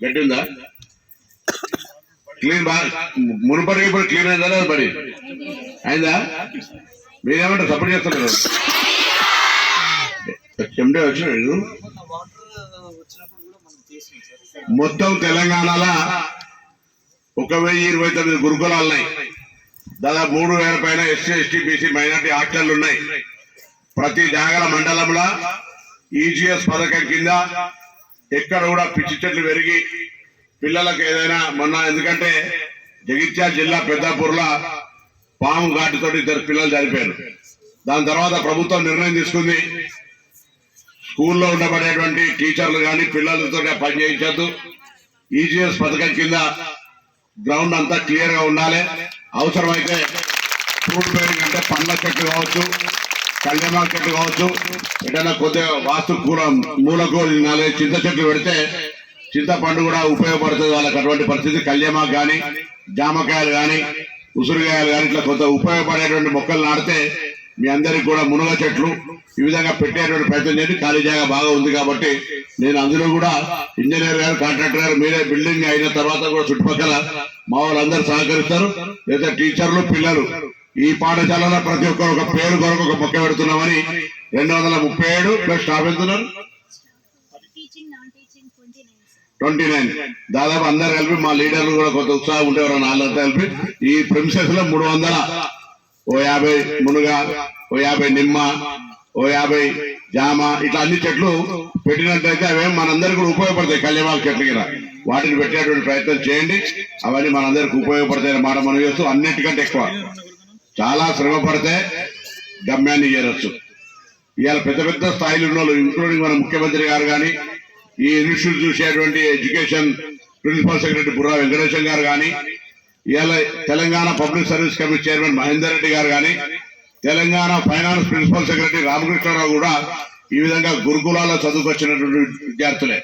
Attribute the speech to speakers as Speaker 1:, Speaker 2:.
Speaker 1: గట్టి ఉందా క్లీన్ బాగా మునుపటి ఇప్పుడు క్లీన్ అయిందా లేదా మరి అయిందా? మీరేమంటారు? సపోర్ట్ చేస్తున్నారు? చెమటే వచ్చినాడు మొత్తం తెలంగాణలో ఒక వెయ్యి ఇరవై తొమ్మిది గురుకులాలు ఉన్నాయి. దాదాపు మూడు వేల పైన ఎస్సీ ఎస్టీ బీసీ మైనార్టీ హాస్టళ్ళు ఉన్నాయి. ప్రతి జాగర మండలంలో ఈజీఎస్ పథకం కింద ఎక్కడ కూడా పిచ్చి చెట్లు పెరిగి పిల్లలకు ఏదైనా మొన్న ఎందుకంటే జగిత్యాల జిల్లా పెద్దాపూర్లో పాము ఘాటుతో ఇద్దరు పిల్లలు చనిపోయారు. దాని తర్వాత ప్రభుత్వం నిర్ణయం తీసుకుంది. స్కూల్లో ఉండబడేటువంటి టీచర్లు కానీ పిల్లలతో పని చేయించద్దు. ఈజీఎస్ పథకం కింద గ్రౌండ్ అంతా క్లియర్గా ఉండాలి. అవసరమైతే ఫ్రూట్ పేరింగ్ అంటే పండ్ల చెట్లు కావచ్చు కళ్యాణ మార్కెట్ కావచ్చు ఎటైనా కొద్దిగా వాస్తు కూర మూలకు నాలుగు చింత చెట్లు పెడితే చింతపండు కూడా ఉపయోగపడుతుంది వాళ్ళకి అటువంటి పరిస్థితి. కళ్యమాకు కానీ జామకాయలు కానీ ఉసిరికాయలు కానీ ఇట్లా కొంత ఉపయోగపడేటువంటి మొక్కలు నాటితే మీ అందరికి కూడా మునగ చెట్లు ఈ విధంగా పెట్టేటువంటి ప్రయత్నం చేయండి. ఖాళీ జాగా బాగా ఉంది కాబట్టి నేను అందులో కూడా ఇంజనీర్ గారు కాంట్రాక్టర్ గారు మీరే బిల్డింగ్ అయిన తర్వాత కూడా చుట్టుపక్కల మా వాళ్ళందరూ సహకరిస్తారు. లేదా టీచర్లు పిల్లలు ఈ పాఠశాలలో ప్రతి ఒక్కరు ఒక పేరు కొరకు ఒక మొక్క పెడుతున్నామని రెండు వందల ముప్పై ఏడు ప్లస్ స్టాఫ్ ఎంతున్నారు
Speaker 2: ట్వంటీ నైన్.
Speaker 1: దాదాపు అందరు కలిపి మా లీడర్లు కూడా కొంత ఉత్సాహం ఉండేవారు నాలుగంతా కలిపి ఈ ప్రిన్సెస్లో మూడు వందల ఓ యాభై మునుగ ఓ యాభై నిమ్మ ఓ యాభై జామ ఇట్లా అన్ని చెట్లు పెట్టినట్లయితే అవేం మనందరికీ కూడా ఉపయోగపడతాయి కళ్యాణ చెట్ల కింద. వాటిని పెట్టేటువంటి ప్రయత్నం చేయండి. అవన్నీ మనందరికి ఉపయోగపడతాయని మాట మనం చేస్తూ అన్నిటికంటే ఎక్కువ. చాలా శ్రమ పడితే గమ్యాన్ని చేరొచ్చు. ఇవాళ పెద్ద పెద్ద స్థాయిలో ఉన్న వాళ్ళు ఇంక్లూడింగ్ మన ముఖ్యమంత్రి గారు కానీ ఈ ఇన్స్టిట్యూట్ చూసేటువంటి education principal secretary Burra Venkatesham గారు కానీ ఇవాళ Telangana public service committee chairman Mahender Reddy గారు కానీ Telangana finance principal secretary Ramakrishna Rao కూడా ఈ విధంగా గురుకులాల్లో చదువుకొచ్చినటువంటి విద్యార్థులే.